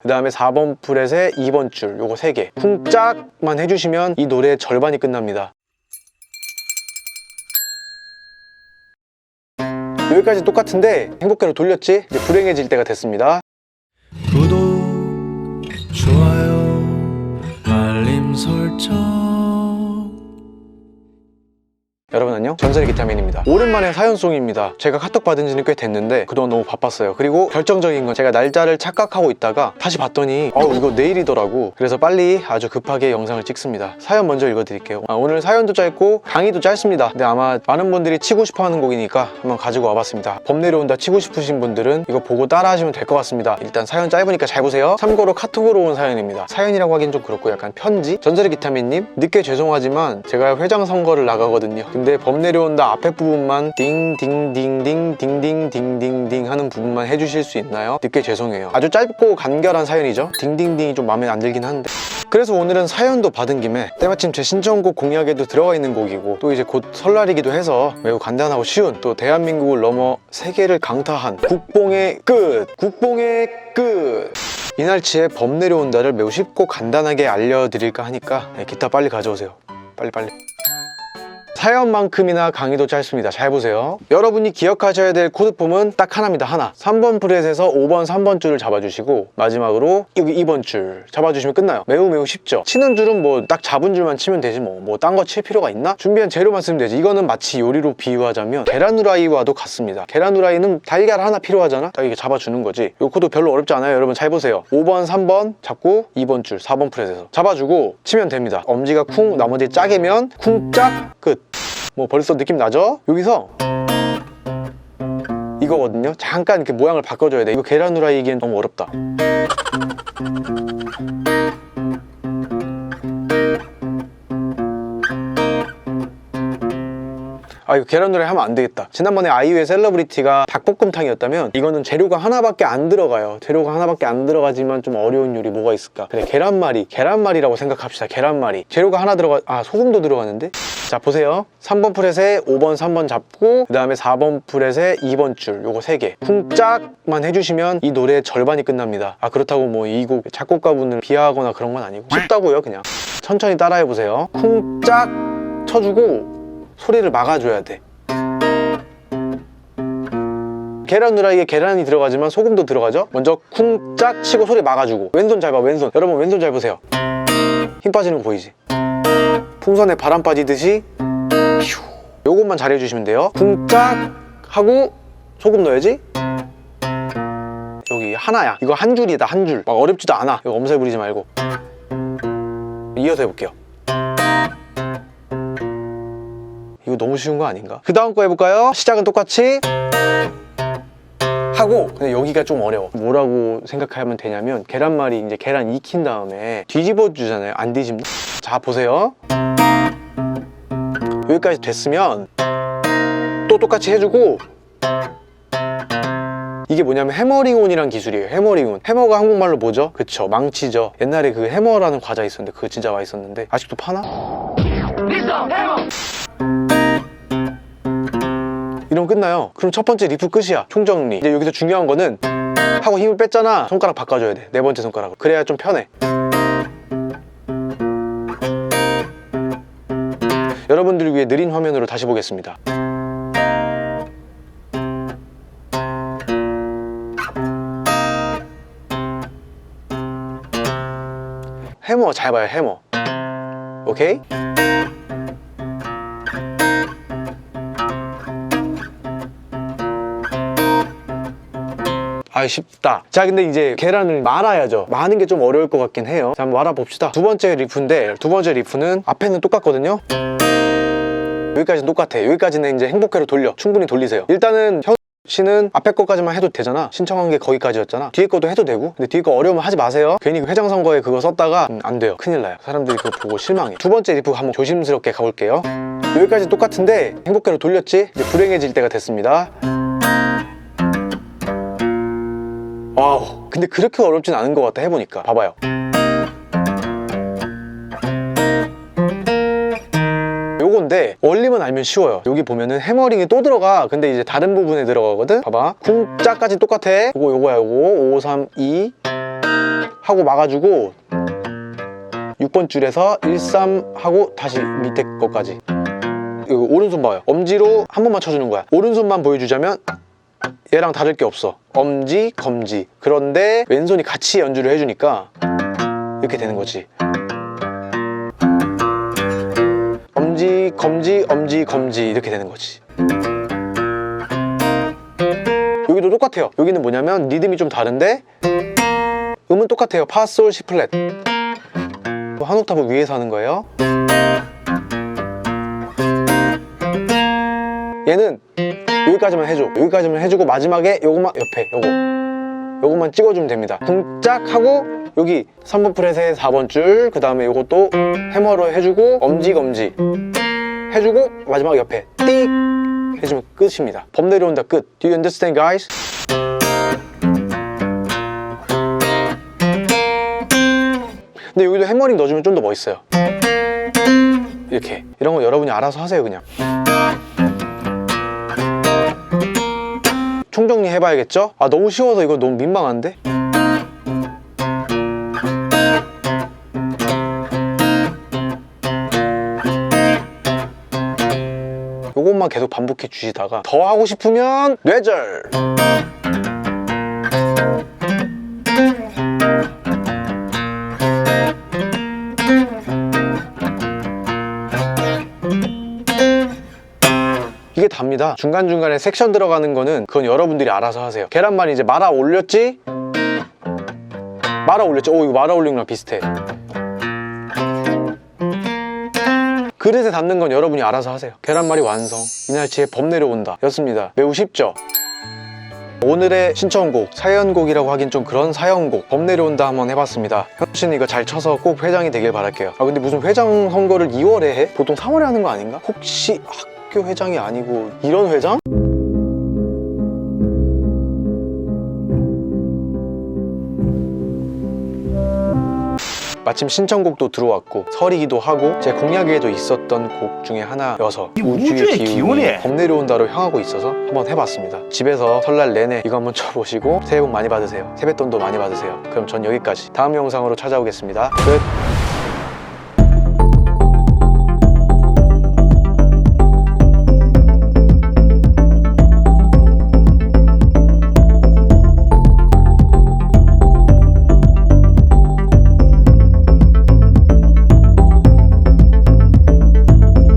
그 다음에 4번 프렛에 2번 줄 요거 3개 쿵짝만 해주시면 이 노래의 절반이 끝납니다 여기까지 똑같은데 행복회로 돌렸지? 이제 불행해질 때가 됐습니다 구독, 좋아요, 알림 설정. 안녕 전설의 기타맨입니다. 오랜만에 사연송입니다. 제가 카톡 받은 지는 꽤 됐는데 그동안 너무 바빴어요. 그리고 결정적인 건 제가 날짜를 착각하고 있다가 다시 봤더니 어우 이거 내일이더라고. 그래서 빨리 아주 급하게 영상을 찍습니다. 사연 먼저 읽어드릴게요. 아, 오늘 사연도 짧고 강의도 짧습니다. 근데 아마 많은 분들이 치고 싶어하는 곡이니까 한번 가지고 와봤습니다. 범 내려온다 치고 싶으신 분들은 이거 보고 따라 하시면 될 것 같습니다. 일단 사연 짧으니까 잘 보세요. 참고로 카톡으로 온 사연입니다. 사연이라고 하긴 좀 그렇고 약간 편지. 전설의 기타맨님 늦게 죄송하지만 제가 회장 선거를 나가거든요. 근데 범 내려온다. 앞에 부분만 딩딩딩딩 딩딩딩딩딩 하는 부분만 해주실 수 있나요? 늦게 죄송해요. 아주 짧고 간결한 사연이죠. 딩딩딩이 좀 마음에 안 들긴 한데. 그래서 오늘은 사연도 받은 김에 때마침 제 신청곡 공약에도 들어가 있는 곡이고 또 이제 곧 설날이기도 해서 매우 간단하고 쉬운 또 대한민국을 넘어 세계를 강타한 국뽕의 끝! 국뽕의 끝! 이날치에 범 내려온다를 매우 쉽고 간단하게 알려드릴까 하니까 네, 기타 빨리 가져오세요. 빨리 빨리 사연만큼이나 강의도 짧습니다. 잘 보세요. 여러분이 기억하셔야 될 코드폼은 딱 하나입니다. 하나. 3번 프렛에서 5번, 3번 줄을 잡아주시고 마지막으로 여기 2번 줄 잡아주시면 끝나요. 매우 매우 쉽죠. 치는 줄은 뭐 딱 잡은 줄만 치면 되지 뭐. 뭐 딴 거 칠 필요가 있나? 준비한 재료만 쓰면 되지. 이거는 마치 요리로 비유하자면 계란 후라이와도 같습니다. 계란 후라이는 달걀 하나 필요하잖아? 딱 이게 잡아주는 거지. 요 코드 별로 어렵지 않아요. 여러분 잘 보세요. 5번, 3번 잡고 2번 줄, 4번 프렛에서 잡아주고 치면 됩니다. 엄지가 쿵, 나머지 짝이면 쿵 짝 끝. 뭐 벌써 느낌 나죠? 여기서 이거거든요. 잠깐 이렇게 모양을 바꿔줘야 돼. 이거 계란 후라이기엔 너무 어렵다. 아 이거 계란 후라이 하면 안 되겠다. 지난번에 아이유의 셀러브리티가 닭볶음탕이었다면 이거는 재료가 하나밖에 안 들어가요. 재료가 하나밖에 안 들어가지만 좀 어려운 요리 뭐가 있을까? 그래 계란말이 계란말이라고 생각합시다 계란말이. 재료가 하나 들어가 아 소금도 들어가는데? 자 보세요. 3번 프렛에 5번 3번 잡고 그 다음에 4번 프렛에 2번 줄 요거 3개. 쿵짝만 해주시면 이 노래의 절반이 끝납니다. 아 그렇다고 뭐 이 곡 작곡가분을 비하하거나 그런 건 아니고. 쉽다고요 그냥. 천천히 따라해 보세요. 쿵짝 쳐주고 소리를 막아줘야 돼. 계란 후라이에 계란이 들어가지만 소금도 들어가죠? 먼저 쿵짝 치고 소리 막아주고. 왼손 잘 봐 왼손. 여러분 왼손 잘 보세요. 힘 빠지는 거 보이지? 풍선에 바람 빠지듯이 휴. 요것만 잘해주시면 돼요. 쿵짝 하고 소금 넣어야지. 여기 하나야. 이거 한 줄이다 한 줄 막 어렵지도 않아. 이거 엄살 부리지 말고. 이어서 해볼게요 너무 쉬운 거 아닌가? 그 다음 거 해볼까요? 시작은 똑같이 하고 근데 여기가 좀 어려워 뭐라고 생각하면 되냐면 계란말이 이제 계란 익힌 다음에 뒤집어 주잖아요 안 뒤집나? 자 보세요 여기까지 됐으면 또 똑같이 해주고 이게 뭐냐면 해머링온이란 기술이에요 해머링온 해머가 한국말로 뭐죠? 그쵸 망치죠 옛날에 그 해머라는 과자 있었는데 그거 진짜 맛있었는데 아직도 파나? 이러면 끝나요. 그럼 첫 번째 리프 끝이야. 총정리. 이제 여기서 중요한 거는 하고 힘을 뺐잖아. 손가락 바꿔줘야 돼. 네 번째 손가락으로. 그래야 좀 편해. 여러분들을 위해 느린 화면으로 다시 보겠습니다. 해머 잘 봐요, 해머. 오케이? 아 쉽다. 자 근데 이제 계란을 말아야죠. 마는 게 좀 어려울 것 같긴 해요. 자 한번 말아 봅시다. 두 번째 리프인데 두 번째 리프는 앞에는 똑같거든요. 여기까지는 똑같아 여기까지는 이제 행복회로 돌려. 충분히 돌리세요. 일단은 현 씨는 앞에 거까지만 해도 되잖아. 신청한 게 거기까지였잖아. 뒤에 것도 해도 되고. 근데 뒤에 거 어려우면 하지 마세요. 괜히 그 회장 선거에 그거 썼다가 음, 안 돼요. 큰일 나요. 사람들이 그거 보고 실망해. 두 번째 리프 한번 조심스럽게 가볼게요. 여기까지 똑같은데 행복회로 돌렸지? 이제 불행해질 때가 됐습니다 와우. 근데 그렇게 어렵진 않은 것 같아 해보니까. 봐봐요. 요건데 원리만 알면 쉬워요. 여기 보면은 해머링이 또 들어가. 근데 이제 다른 부분에 들어가거든? 봐봐. 쿵짝까지 똑같아. 요거 요거야 요거. 5 3 2 하고 막아주고 6번 줄에서 1, 3 하고 다시 밑에 것까지. 이거 오른손 봐요. 엄지로 한 번만 쳐주는 거야. 오른손만 보여주자면 얘랑 다를 게 없어. 엄지 검지. 그런데 왼손이 같이 연주를 해주니까 이렇게 되는 거지. 엄지 검지 엄지 검지. 이렇게 되는 거지. 여기도 똑같아요. 여기는 뭐냐면 리듬이 좀 다른데 음은 똑같아요. 파 솔 시 플랫. 한 옥타브 위에서 하는 거예요 얘는 여기까지만 해줘. 여기까지만 해주고 마지막에 요것만 옆에 요거. 요것만 찍어주면 됩니다. 쿵짝 하고 여기 3번 프렛에 4번 줄 그 다음에 요것도 해머로 해주고 엄지 검지 해주고 마지막 옆에 띡 해주면 끝입니다. 범 내려온다. 끝. Do you understand guys? 근데 여기도 해머링 넣어주면 좀 더 멋있어요. 이렇게. 이런 거 여러분이 알아서 하세요 그냥 총정리 해봐야겠죠? 아 너무 쉬워서 이거 너무 민망한데? 요것만 계속 반복해 주시다가 더 하고 싶으면 뇌절 이게 답니다. 중간중간에 섹션 들어가는 거는 그건 여러분들이 알아서 하세요. 계란말이 이제 말아 올렸지? 말아 올렸지? 오, 이거 말아 올린 거랑 비슷해. 그릇에 담는 건 여러분이 알아서 하세요. 계란말이 완성. 이날치에 범 내려온다. 였습니다. 매우 쉽죠? 오늘의 신청곡, 사연곡이라고 하긴 좀 그런 사연곡, 범 내려온다 한번 해봤습니다. 씨는 이거 잘 쳐서 꼭 회장이 되길 바랄게요. 아, 근데 무슨 회장 선거를 2월에 해? 보통 3월에 하는 거 아닌가? 혹시 학교 회장이 아니고 이런 회장? 마침 신청곡도 들어왔고 설이기도 하고 제 공약에도 있었던 곡 중에 하나여서 이 우주의 기운이 범 내려온다로 향하고 있어서 한번 해봤습니다. 집에서 설날 내내 이거 한번 쳐보시고 새해 복 많이 받으세요. 세뱃돈도 많이 받으세요. 그럼 전 여기까지. 다음 영상으로 찾아오겠습니다. 끝